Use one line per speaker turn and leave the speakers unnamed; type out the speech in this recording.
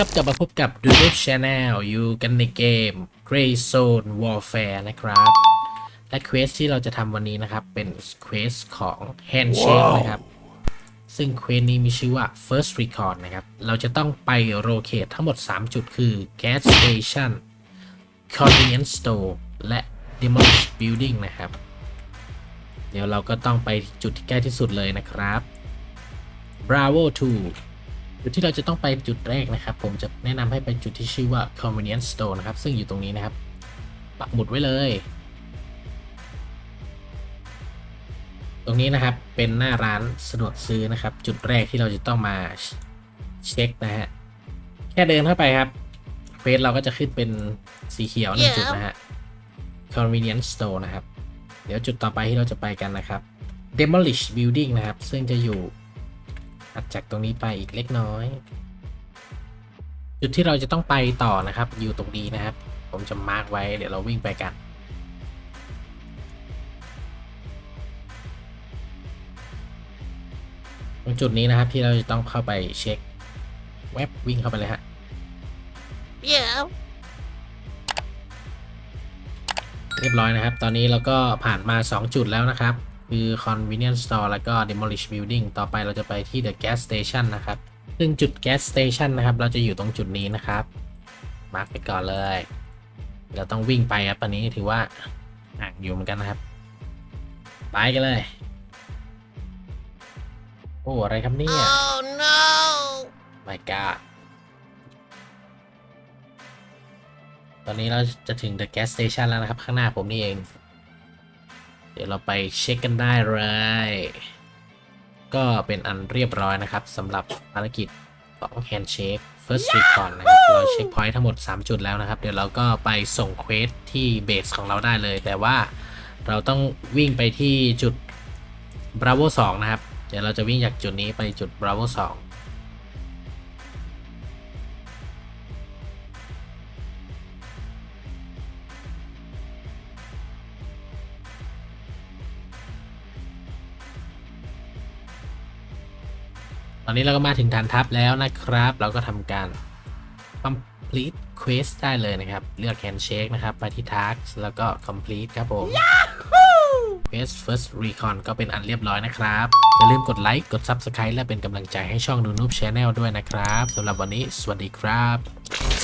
ครับกลับมาพบกับ d u d e Channel อยู่กันในเกม Grey Zone Warfare นะครับ และเควสที่เราจะทำวันนี้นะครับ เป็นเควสของ Handshake นะครับ ซึ่งเควสนี้มีชื่อว่า First Recon นะครับ เราจะต้องไปโรเคททั้งหมด 3 จุดคือ Gas Station Convenience Store และ Demolish Building นะครับ เดี๋ยวเราก็ต้องไปจุดที่ใกล้ที่สุดเลยนะครับ Bravo 2 จุดที่เราจะต้องไปจุดแรกนะครับ ผมจะแนะนำให้ไปจุดที่ชื่อว่า convenience store นะครับ ซึ่งอยู่ตรงนี้นะครับ ปักหมุดไว้เลย ตรงนี้นะครับเป็นหน้าร้านสะดวกซื้อนะครับ จุดแรกที่เราจะต้องมาเช็คนะฮะแค่เดินเข้าไปครับเฟซเราก็จะขึ้นเป็นสีเขียวหนึ่งจุดนะฮะ convenience store นะครับ เดี๋ยวจุดต่อไปที่เราจะไปกันนะครับ demolish building นะครับ ซึ่งจะอยู่ ถัดจากตรงนี้ไปอีกเล็กน้อย จุดที่เราจะต้องไปต่อนะครับ อยู่ตรงนี้นะครับ ผมจะมาร์กไว้เดี๋ยวเราวิ่งไปกันตรงจุดนี้นะครับที่เราจะต้องเข้าไปเช็คเว็บวิ่งเข้าไปเลยฮะ
Yeah.
เรียบร้อยนะครับ ตอนนี้เราก็ผ่านมา 2 จุดแล้วนะครับ คือ convenience store แล้วก็ demolish building ต่อไปเราจะไปที่ the gas station นะครับ ซึ่งจุด gas station นะครับ เราจะอยู่ตรงจุดนี้นะครับ มาร์กไปก่อนเลย เราต้องวิ่งไปครับตอนนี้ถือว่าห่างอยู่เหมือนกันนะครับ ไปกันเลย โอ้ อะไรครับเนี่ย
Oh no.
my god ตอนนี้เราจะถึง the gas station แล้วนะครับ ข้างหน้าผมนี่เอง เดี๋ยวเราไปเช็คกันได้เลย ก็เป็นอันเรียบร้อยนะครับสำหรับภารกิจของ Handshake First Recon นะครับ เราเช็คพอยต์ทั้งหมด 3 จุดแล้วนะครับ เดี๋ยวเราก็ไปส่งเควสที่เบสของเราได้เลย แต่ว่าเราต้องวิ่งไปที่จุด Bravo 2 นะครับ เดี๋ยวเราจะวิ่งจากจุดนี้ไปจุด Bravo 2 ตอนนี้เราก็มาถึงฐานทัพแล้วนะครับ เราก็ทำการ complete quest ได้เลยนะครับ เลือก handshake นะครับ ไปที่ task แล้วก็ complete ครับผม quest first recon ก็เป็นอันเรียบร้อยนะครับ อย่าลืมกดไลค์ กด subscribe และเป็นกำลังใจให้ช่องนูนูบ channel ด้วยนะครับสำหรับวันนี้ สวัสดีครับ